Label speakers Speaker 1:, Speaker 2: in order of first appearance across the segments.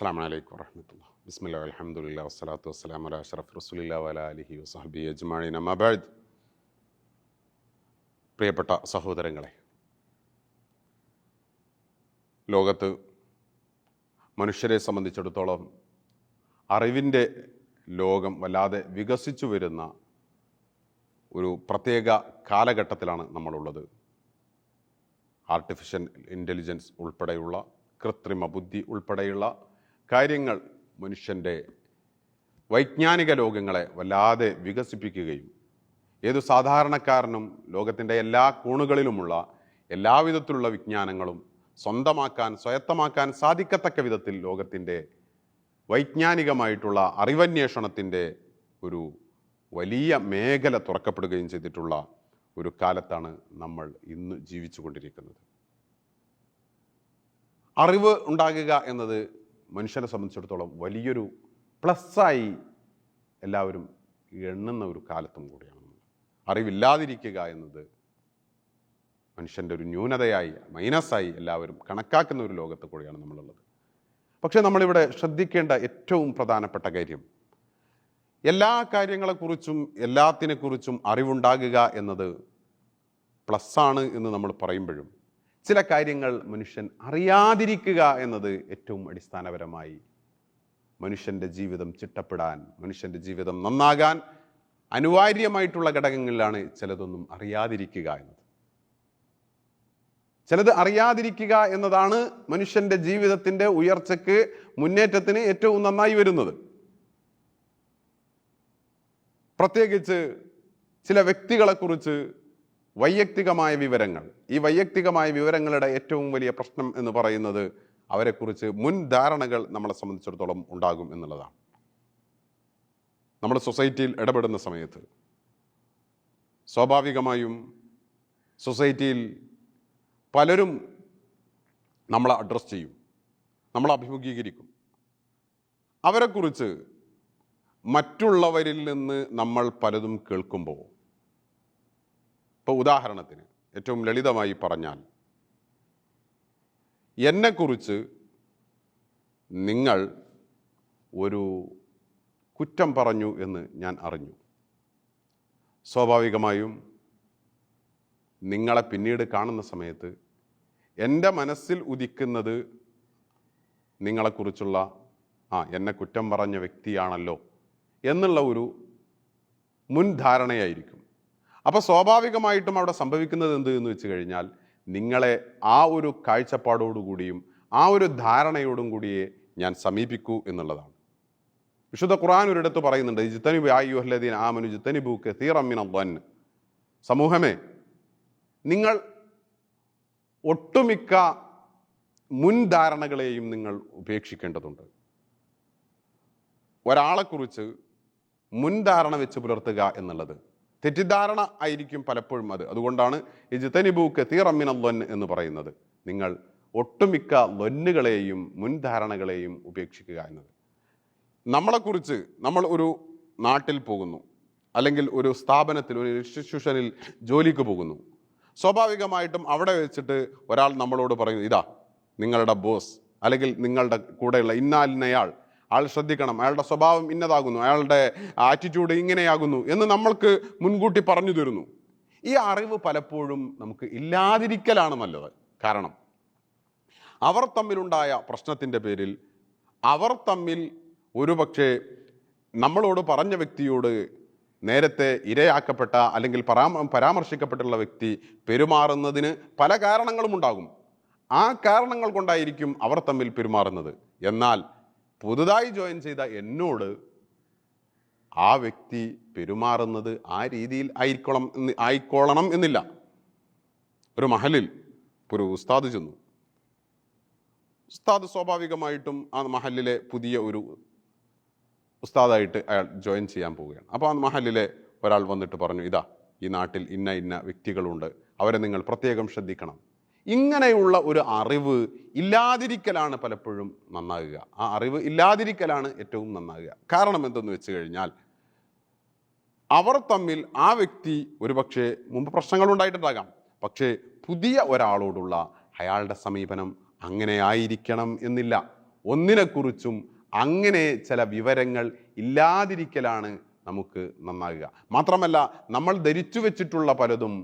Speaker 1: അസ്സാം വലൈക്കും വറഹമത്തുള്ള ബിസ്മില്ല അലഹമുല്ല വസ്സലാത്തു വസ്സലാം അല അഷറഫ് റസുലില്ല വല അലിഹി വസഹബി അജ്മാണി നമബാദ് പ്രിയപ്പെട്ട സഹോദരങ്ങളെ ലോകത്ത് മനുഷ്യരെ സംബന്ധിച്ചിടത്തോളം അറിവിന്റെ ലോകം വല്ലാതെ വികസിച്ചു വരുന്ന ഒരു പ്രത്യേക കാലഘട്ടത്തിലാണ് നമ്മളുള്ളത്. ആർട്ടിഫിഷ്യൽ ഇന്റലിജൻസ് ഉൾപ്പെടെയുള്ള കൃത്രിമ ബുദ്ധി ഉൾപ്പെടെയുള്ള കാര്യങ്ങൾ മനുഷ്യന്റെ വൈജ്ഞാനിക ലോകങ്ങളെ വല്ലാതെ വികസിപ്പിക്കുകയും ഏതു സാധാരണക്കാരനും ലോകത്തിന്റെ എല്ലാ കോണുകളിലുമുള്ള എല്ലാവിധത്തിലുള്ള വിജ്ഞാനങ്ങളും സ്വന്തമാക്കാൻ സ്വയത്തമാക്കാൻ സാധിക്കത്തക്ക വിധത്തിൽ ലോകത്തിന്റെ വൈജ്ഞാനികമായിട്ടുള്ള അറിവന്വേഷണത്തിന്റെ ഒരു വലിയ മേഖല തുറക്കപ്പെടുകയും ചെയ്തിട്ടുള്ള ഒരു കാലത്താണ് നമ്മൾ ഇന്ന് ജീവിച്ചു കൊണ്ടിരിക്കുന്നത് അറിവ് ഉണ്ടാകുക എന്നത് മനുഷ്യനെ സംബന്ധിച്ചിടത്തോളം വലിയൊരു പ്ലസ്സായി എല്ലാവരും എണ്ണുന്ന ഒരു കാലത്തും കൂടിയാണ്. അറിവില്ലാതിരിക്കുക എന്നത് മനുഷ്യന്റെ ഒരു ന്യൂനതയായി മൈനസായി എല്ലാവരും കണക്കാക്കുന്ന ഒരു ലോകത്ത് കൂടിയാണ് നമ്മളുള്ളത് പക്ഷേ നമ്മളിവിടെ ശ്രദ്ധിക്കേണ്ട ഏറ്റവും പ്രധാനപ്പെട്ട കാര്യം എല്ലാ കാര്യങ്ങളെക്കുറിച്ചും എല്ലാത്തിനെക്കുറിച്ചും അറിവുണ്ടാകുക എന്നത് പ്ലസ്സാണ് എന്ന് നമ്മൾ പറയുമ്പോഴും ചില കാര്യങ്ങൾ മനുഷ്യൻ അറിയാതിരിക്കുക എന്നത് ഏറ്റവും അടിസ്ഥാനപരമായി. മനുഷ്യന്റെ ജീവിതം ചിട്ടപ്പെടാൻ മനുഷ്യന്റെ ജീവിതം നന്നാകാൻ അനിവാര്യമായിട്ടുള്ള ഘടകങ്ങളിലാണ് ചിലതൊന്നും അറിയാതിരിക്കുക എന്നത്. ചിലത് അറിയാതിരിക്കുക എന്നതാണ് മനുഷ്യന്റെ ജീവിതത്തിന്റെ ഉയർച്ചയ്ക്ക് മുന്നേറ്റത്തിന് ഏറ്റവും നന്നായി വരുന്നത്. പ്രത്യേകിച്ച് ചില വ്യക്തികളെക്കുറിച്ച് വൈയക്തികമായ വിവരങ്ങൾ. ഈ വൈയക്തികമായ വിവരങ്ങളുടെ ഏറ്റവും വലിയ പ്രശ്നം എന്ന് പറയുന്നത് അവരെക്കുറിച്ച് മുൻ ധാരണകൾ നമ്മളെ സംബന്ധിച്ചിടത്തോളം ഉണ്ടാകും എന്നുള്ളതാണ്. നമ്മൾ സൊസൈറ്റിയിൽ ഇടപെടുന്ന സമയത്ത് സ്വാഭാവികമായും സൊസൈറ്റിയിൽ പലരും നമ്മളെ അഡ്രസ്സ് ചെയ്യും. നമ്മളെ അഭിമുഖീകരിക്കും. അവരെക്കുറിച്ച് മറ്റുള്ളവരിൽ നിന്ന് നമ്മൾ പലതും കേൾക്കുമ്പോൾ ഇപ്പോൾ ഉദാഹരണത്തിന് ഏറ്റവും ലളിതമായി പറഞ്ഞാൽ എന്നെക്കുറിച്ച് നിങ്ങൾ ഒരു കുറ്റം പറഞ്ഞു എന്ന് ഞാൻ അറിഞ്ഞു. സ്വാഭാവികമായും നിങ്ങളെ പിന്നീട് കാണുന്ന സമയത്ത് എന്റെ മനസ്സിൽ ഉദിക്കുന്നത് നിങ്ങളെക്കുറിച്ചുള്ള ആ എന്നെ കുറ്റം പറഞ്ഞ വ്യക്തിയാണല്ലോ എന്നുള്ള ഒരു മുൻധാരണയായിരിക്കും. അപ്പോൾ സ്വാഭാവികമായിട്ടും അവിടെ സംഭവിക്കുന്നത് എന്ത് എന്ന് വെച്ച് കഴിഞ്ഞാൽ നിങ്ങളെ ആ ഒരു കാഴ്ചപ്പാടോടുകൂടിയും ആ ഒരു ധാരണയോടും കൂടിയേ ഞാൻ സമീപിക്കൂ എന്നുള്ളതാണ്. വിശുദ്ധ ഖുർആൻ ഒരിടത്ത് പറയുന്നുണ്ട് ജിത്തനിബു ആയുഹ്ലദീൻ ആമനു ജിത്തനിബു കതീറമ്മിന ദ്വൻ സമൂഹമേ നിങ്ങൾ ഒട്ടുമിക്ക മുൻധാരണകളെയും നിങ്ങൾ ഉപേക്ഷിക്കേണ്ടതുണ്ട്. ഒരാളെക്കുറിച്ച് മുൻധാരണ വെച്ച് പുലർത്തുക എന്നുള്ളത് തെറ്റിദ്ധാരണ ആയിരിക്കും പലപ്പോഴും അത്. അതുകൊണ്ടാണ് ഈ ജിത്തനിബു കതീറമ്മിന ദ്വൻ എന്ന് പറയുന്നത്. നിങ്ങൾ ഒട്ടുമിക്ക ലൊന്നുകളെയും മുൻധാരണകളെയും ഉപേക്ഷിക്കുക എന്നത്. നമ്മളെക്കുറിച്ച് നമ്മൾ ഒരു നാട്ടിൽ പോകുന്നു. അല്ലെങ്കിൽ ഒരു സ്ഥാപനത്തിൽ ഒരു ഇൻസ്റ്റിറ്റ്യൂഷനിൽ ജോലിക്ക് പോകുന്നു. സ്വാഭാവികമായിട്ടും അവിടെ വെച്ചിട്ട് ഒരാൾ നമ്മളോട് പറയുന്നു ഇതാ നിങ്ങളുടെ ബോസ്. അല്ലെങ്കിൽ നിങ്ങളുടെ കൂടെയുള്ള ഇന്നാലിനയാൾ ആൾ ശ്രദ്ധിക്കണം. അയാളുടെ സ്വഭാവം ഇന്നതാകുന്നു. അയാളുടെ ആറ്റിറ്റ്യൂഡ് ഇങ്ങനെയാകുന്നു എന്ന് നമ്മൾക്ക് മുൻകൂട്ടി പറഞ്ഞു തരുന്നു. ഈ അറിവ് പലപ്പോഴും നമുക്ക് ഇല്ലാതിരിക്കലാണ് നല്ലത്. കാരണം അവർ തമ്മിലുണ്ടായ പ്രശ്നത്തിന്റെ പേരിൽ അവർ തമ്മിൽ ഒരു ഒരുപക്ഷെ നമ്മളോട് പറഞ്ഞ വ്യക്തിയോട് നേരത്തെ ഇരയാക്കപ്പെട്ട അല്ലെങ്കിൽ പരാമ പരാമർശിക്കപ്പെട്ടുള്ള വ്യക്തി പെരുമാറുന്നതിന് പല കാരണങ്ങളും ഉണ്ടാകും. ആ കാരണങ്ങൾ കൊണ്ടായിരിക്കും അവർ തമ്മിൽ പെരുമാറുന്നത്. എന്നാൽ പുതുതായി ജോയിൻ ചെയ്ത എന്നോട് ആ വ്യക്തി പെരുമാറുന്നത് ആ രീതിയിൽ ആയിക്കോളം എന്ന് ആയിക്കോളണം എന്നില്ല. ഒരു മഹലിൽ ഒരു ഉസ്താദ് ചെന്നു. ഉസ്താദ് സ്വാഭാവികമായിട്ടും ആ മഹലിലെ പുതിയ ഒരു ഉസ്താദായിട്ട് അയാൾ ജോയിൻ ചെയ്യാൻ പോവുകയാണ്. അപ്പോൾ ആ മഹലിലെ ഒരാൾ വന്നിട്ട് പറഞ്ഞു ഇതാ ഈ നാട്ടിൽ ഇന്ന ഇന്ന വ്യക്തികളുണ്ട്. അവരെ നിങ്ങൾ പ്രത്യേകം ശ്രദ്ധിക്കണം. ഇങ്ങനെയുള്ള ഒരു അറിവ് ഇല്ലാതിരിക്കലാണ് പലപ്പോഴും നന്നാകുക. ആ അറിവ് ഇല്ലാതിരിക്കലാണ് ഏറ്റവും നന്നാകുക. കാരണം എന്തെന്ന് വെച്ച് കഴിഞ്ഞാൽ അവർ തമ്മിൽ ആ വ്യക്തി ഒരുപക്ഷെ മുമ്പ് പ്രശ്നങ്ങൾ ഉണ്ടായിട്ടുണ്ടാകാം പക്ഷേ പുതിയ ഒരാളോടുള്ള അയാളുടെ സമീപനം അങ്ങനെ ആയിരിക്കണം എന്നില്ല. ഒന്നിനെക്കുറിച്ചും അങ്ങനെ ചില വിവരങ്ങൾ ഇല്ലാതിരിക്കലാണ് നമുക്ക് നന്നാകുക. മാത്രമല്ല നമ്മൾ ധരിച്ചു വെച്ചിട്ടുള്ള പലതും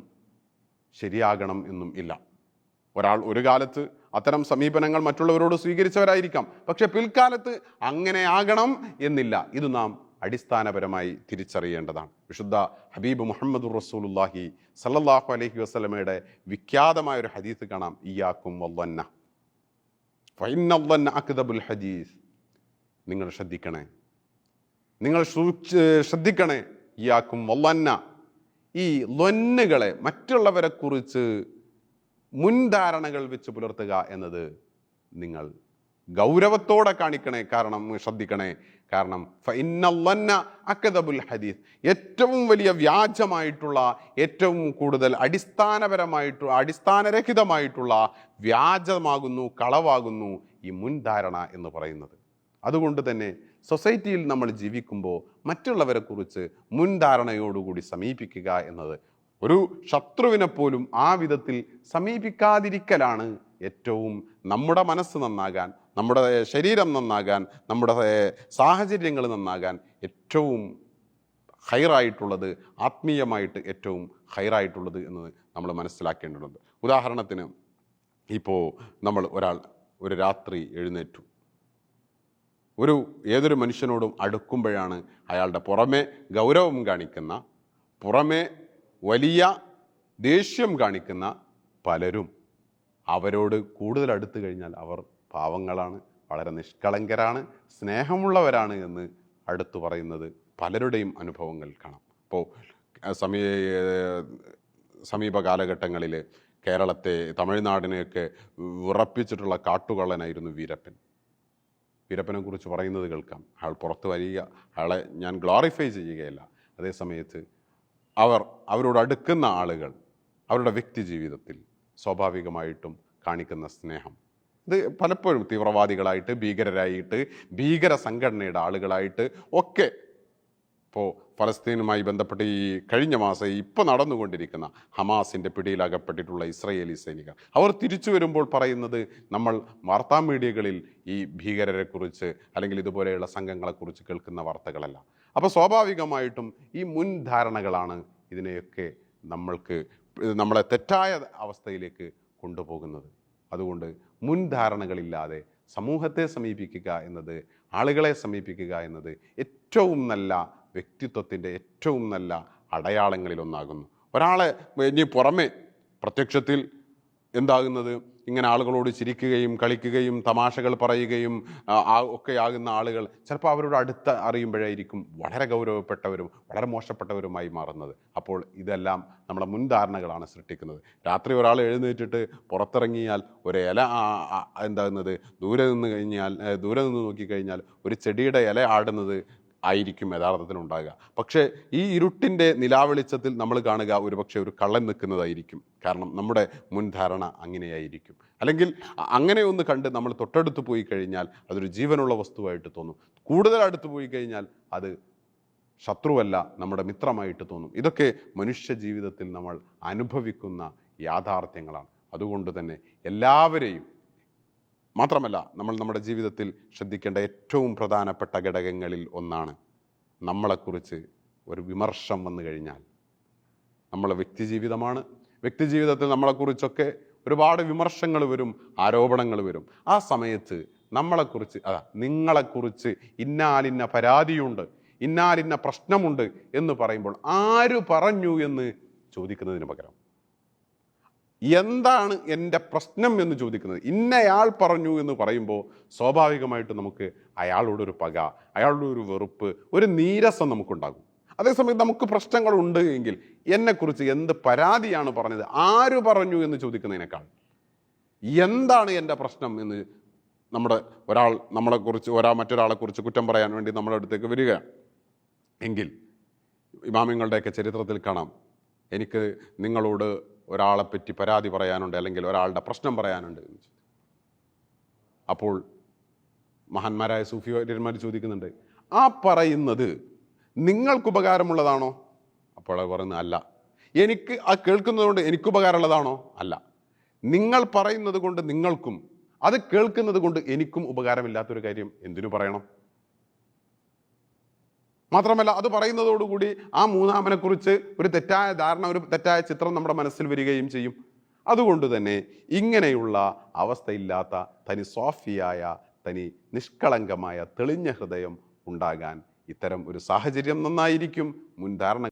Speaker 1: ശരിയാകണം എന്നും ഇല്ല. ഒരാൾ ഒരു കാലത്ത് അത്തരം സമീപനങ്ങൾ മറ്റുള്ളവരോട് സ്വീകരിച്ചവരായിരിക്കാം. പക്ഷെ പിൽക്കാലത്ത് അങ്ങനെ ആകണം എന്നില്ല. ഇത് നാം അടിസ്ഥാനപരമായി തിരിച്ചറിയേണ്ടതാണ്. വിശുദ്ധ ഹബീബ് മുഹമ്മദ് റസൂലുല്ലാഹി സല്ലാഹു അലഹി വസ്ലമയുടെ വിഖ്യാതമായ ഒരു ഹദീസ് കാണാം. ഇയാക്കും വല്ലന്ന അക്ദബുൽ ഹദീസ്. നിങ്ങൾ ശ്രദ്ധിക്കണേ. നിങ്ങൾ ശ്രദ്ധിക്കണേ. ഇയാക്കും വല്ലന്ന ഈ ലൊന്നുകളെ മറ്റുള്ളവരെ കുറിച്ച് മുൻധാരണകൾ വെച്ച് പുലർത്തുക എന്നത് നിങ്ങൾ ഗൗരവത്തോടെ കാണിക്കണേ കാരണം ശ്രദ്ധിക്കണേ. കാരണം ഫൈനല്ലന്ന അക്കദബുൽ ഹദീസ്. ഏറ്റവും വലിയ വ്യാജമായിട്ടുള്ള ഏറ്റവും കൂടുതൽ അടിസ്ഥാനപരമായിട്ട് അടിസ്ഥാനരഹിതമായിട്ടുള്ള വ്യാജമാകുന്നു കളവാകുന്നു ഈ മുൻധാരണ എന്ന് പറയുന്നത്. അതുകൊണ്ട് തന്നെ സൊസൈറ്റിയിൽ നമ്മൾ ജീവിക്കുമ്പോൾ മറ്റുള്ളവരെക്കുറിച്ച് മുൻധാരണയോടുകൂടി സമീപിക്കുക എന്നത് ഒരു ശത്രുവിനെ പോലും ആ വിധത്തിൽ സമീപിക്കാതിരിക്കലാണ് ഏറ്റവും നമ്മുടെ മനസ്സ് നന്നാകാൻ നമ്മുടെ ശരീരം നന്നാകാൻ നമ്മുടെ സാഹചര്യങ്ങൾ നന്നാകാൻ ഏറ്റവും ഹൈറായിട്ടുള്ളത് ആത്മീയമായിട്ട് ഏറ്റവും ഹൈറായിട്ടുള്ളത് എന്ന് നമ്മൾ മനസ്സിലാക്കേണ്ടതുണ്ട്. ഉദാഹരണത്തിന് ഇപ്പോൾ നമ്മൾ ഒരാൾ ഒരു രാത്രി എഴുന്നേറ്റു. ഒരു ഏതൊരു മനുഷ്യനോടും അടുക്കുമ്പോഴാണ് അയാളുടെ പുറമെ ഗൗരവം കാണിക്കുന്ന പുറമെ വലിയ ദേഷ്യം കാണിക്കുന്ന പലരും അവരോട് കൂടുതൽ അടുത്തു കഴിഞ്ഞാൽ അവർ പാവങ്ങളാണ് വളരെ നിഷ്കളങ്കരാണ് സ്നേഹമുള്ളവരാണ് എന്ന് അടുത്തു പറയുന്നത് പലരുടെയും അനുഭവങ്ങൾ കാണാം. അപ്പോൾ സമീ സമീപ കാലഘട്ടങ്ങളിൽ കേരളത്തെ തമിഴ്നാടിനെയൊക്കെ ഉറപ്പിച്ചിട്ടുള്ള കാട്ടുകള്ളനായിരുന്നു വീരപ്പൻ. വീരപ്പനെ കുറിച്ച് പറയുന്നത് കേൾക്കാം. അയാൾ പുറത്തു വരിക അയാളെ ഞാൻ ഗ്ലോറിഫൈ ചെയ്യുകയല്ല. അതേ സമയത്ത് അവർ അവരോട് അടുക്കുന്ന ആളുകൾ അവരുടെ വ്യക്തി ജീവിതത്തിൽ സ്വാഭാവികമായിട്ടും കാണിക്കുന്ന സ്നേഹം. ഇത് പലപ്പോഴും തീവ്രവാദികളായിട്ട് ഭീകരരായിട്ട് ഭീകര സംഘടനയുടെ ആളുകളായിട്ട് ഒക്കെ ഇപ്പോൾ ഫലസ്തീനുമായി ബന്ധപ്പെട്ട് ഈ കഴിഞ്ഞ മാസം ഇപ്പോൾ നടന്നുകൊണ്ടിരിക്കുന്ന ഹമാസിന്റെ പിടിയിലകപ്പെട്ടിട്ടുള്ള ഇസ്രയേലി സൈനികർ. അവർ തിരിച്ചു വരുമ്പോൾ പറയുന്നത് നമ്മൾ വാർത്താ മീഡിയകളിൽ ഈ ഭീകരരെക്കുറിച്ച് അല്ലെങ്കിൽ ഇതുപോലെയുള്ള സംഘങ്ങളെക്കുറിച്ച് കേൾക്കുന്ന വാർത്തകളല്ല. അപ്പോൾ സ്വാഭാവികമായിട്ടും ഈ മുൻധാരണകളാണ് ഇതിനെയൊക്കെ നമ്മൾക്ക് നമ്മളെ തെറ്റായ അവസ്ഥയിലേക്ക് കൊണ്ടുപോകുന്നത്. അതുകൊണ്ട് മുൻധാരണകളില്ലാതെ സമൂഹത്തെ സമീപിക്കുക എന്നത് ആളുകളെ സമീപിക്കുക എന്നത് ഏറ്റവും നല്ല വ്യക്തിത്വത്തിന്റെ ഏറ്റവും നല്ല അടയാളങ്ങളിലൊന്നാകുന്നു. ഒരാളെ ഇനി പുറമെ പ്രത്യക്ഷത്തിൽ എന്താകുന്നത്? ഇങ്ങനെ ആളുകളോട് ചിരിക്കുകയും കളിക്കുകയും തമാശകൾ പറയുകയും ഒക്കെ ആകുന്ന ആളുകൾ ചിലപ്പോൾ അവരോട് അടുത്ത് അറിയുമ്പോഴായിരിക്കും വളരെ ഗൗരവപ്പെട്ടവരും വളരെ മോശപ്പെട്ടവരുമായി മാറുന്നത്. അപ്പോൾ ഇതെല്ലാം നമ്മുടെ മുൻധാരണകളാണ് സൃഷ്ടിക്കുന്നത്. രാത്രി ഒരാൾ എഴുന്നേറ്റിട്ട് പുറത്തിറങ്ങിയാൽ ഒരു ഇല എന്താകുന്നത്? ദൂരെ നിന്ന് കഴിഞ്ഞാൽ ദൂരെ നിന്ന് നോക്കിക്കഴിഞ്ഞാൽ ഒരു ചെടിയുടെ ഇല ആടുന്നത് ആയിരിക്കും യഥാർത്ഥത്തിൽ ഉണ്ടാകുക. പക്ഷേ ഈ ഇരുട്ടിന്റെ നിലാവെളിച്ചത്തിൽ നമ്മൾ കാണുക ഒരുപക്ഷെ ഒരു കള്ളൻ നിൽക്കുന്നതായിരിക്കും. കാരണം നമ്മുടെ മുൻധാരണ അങ്ങനെയായിരിക്കും. അല്ലെങ്കിൽ അങ്ങനെ ഒന്ന് കണ്ട് നമ്മൾ തൊട്ടടുത്ത് പോയി കഴിഞ്ഞാൽ അതൊരു ജീവനുള്ള വസ്തുവായിട്ട് തോന്നും. കൂടുതൽ അടുത്ത് പോയി കഴിഞ്ഞാൽ അത് ശത്രുവല്ല നമ്മുടെ മിത്രമായിട്ട് തോന്നും. ഇതൊക്കെ മനുഷ്യ ജീവിതത്തിൽ നമ്മൾ അനുഭവിക്കുന്ന യാഥാർത്ഥ്യങ്ങളാണ്. അതുകൊണ്ട് തന്നെ എല്ലാവരെയും മാത്രമല്ല നമ്മൾ നമ്മുടെ ജീവിതത്തിൽ ശ്രദ്ധിക്കേണ്ട ഏറ്റവും പ്രധാനപ്പെട്ട ഘടകങ്ങളിൽ ഒന്നാണ് നമ്മളെക്കുറിച്ച് ഒരു വിമർശം വന്നു കഴിഞ്ഞാൽ. നമ്മളെ വ്യക്തിജീവിതമാണ്. വ്യക്തിജീവിതത്തിൽ നമ്മളെക്കുറിച്ചൊക്കെ ഒരുപാട് വിമർശങ്ങൾ വരും ആരോപണങ്ങൾ വരും. ആ സമയത്ത് നമ്മളെക്കുറിച്ച് അതാ നിങ്ങളെക്കുറിച്ച് ഇന്നാലിന്ന പരാതിയുണ്ട് ഇന്നാലിന്ന പ്രശ്നമുണ്ട് എന്ന് പറയുമ്പോൾ ആര് പറഞ്ഞു എന്ന് ചോദിക്കുന്നതിന് പകരം എന്താണ് എന്റെ പ്രശ്നം എന്ന് ചോദിക്കുന്നത്. ഇന്നയാൾ പറഞ്ഞു എന്ന് പറയുമ്പോൾ സ്വാഭാവികമായിട്ട് നമുക്ക് അയാളോടൊരു പക അയാളുടെ ഒരു വെറുപ്പ് ഒരു നീരസം നമുക്കുണ്ടാകും. അതേസമയം നമുക്ക് പ്രശ്നങ്ങളുണ്ട് എങ്കിൽ എന്നെക്കുറിച്ച് എന്ത് പരാതിയാണ് പറഞ്ഞത്? ആര് പറഞ്ഞു എന്ന് ചോദിക്കുന്നതിനേക്കാൾ? എന്താണ് എന്റെ പ്രശ്നം എന്ന് നമ്മുടെ ഒരാൾ നമ്മളെക്കുറിച്ച് ഒരാൾ മറ്റൊരാളെക്കുറിച്ച് കുറ്റം പറയാൻ വേണ്ടി നമ്മുടെ അടുത്തേക്ക് വരികയാണ് എങ്കിൽ ഇമാമിങ്ങളുടെയൊക്കെ ചരിത്രത്തിൽ കാണാം. എനിക്ക് നിങ്ങളോട് ഒരാളെപ്പറ്റി പരാതി പറയാനുണ്ട് അല്ലെങ്കിൽ ഒരാളുടെ പ്രശ്നം പറയാനുണ്ട്. അപ്പോൾ മഹാന്മാരായ സൂഫിയന്മാർ ചോദിക്കുന്നുണ്ട് ആ പറയുന്നത് നിങ്ങൾക്ക് ഉപകാരമുള്ളതാണോ? അപ്പോൾ അവർ അല്ല. എനിക്ക് ആ കേൾക്കുന്നതുകൊണ്ട് എനിക്ക് ഉപകാരമുള്ളതാണോ? അല്ല. നിങ്ങൾ പറയുന്നത് കൊണ്ട് നിങ്ങൾക്കും അത് കേൾക്കുന്നത് കൊണ്ട് എനിക്കും ഉപകാരമില്ലാത്തൊരു കാര്യം എന്തിനു പറയണം? മാത്രമല്ല അത് പറയുന്നതോടുകൂടി ആ മൂന്നാമനെക്കുറിച്ച് ഒരു തെറ്റായ ധാരണ ഒരു തെറ്റായ ചിത്രം നമ്മുടെ മനസ്സിൽ വരികയും ചെയ്യും. അതുകൊണ്ട് തന്നെ ഇങ്ങനെയുള്ള അവസ്ഥയില്ലാത്ത തനി സോഫിയായ തനി നിഷ്കളങ്കമായ തെളിഞ്ഞ ഹൃദയം ഉണ്ടാകാൻ ഇത്തരം ഒരു സാഹചര്യം നന്നായിരിക്കും. മുൻധാരണ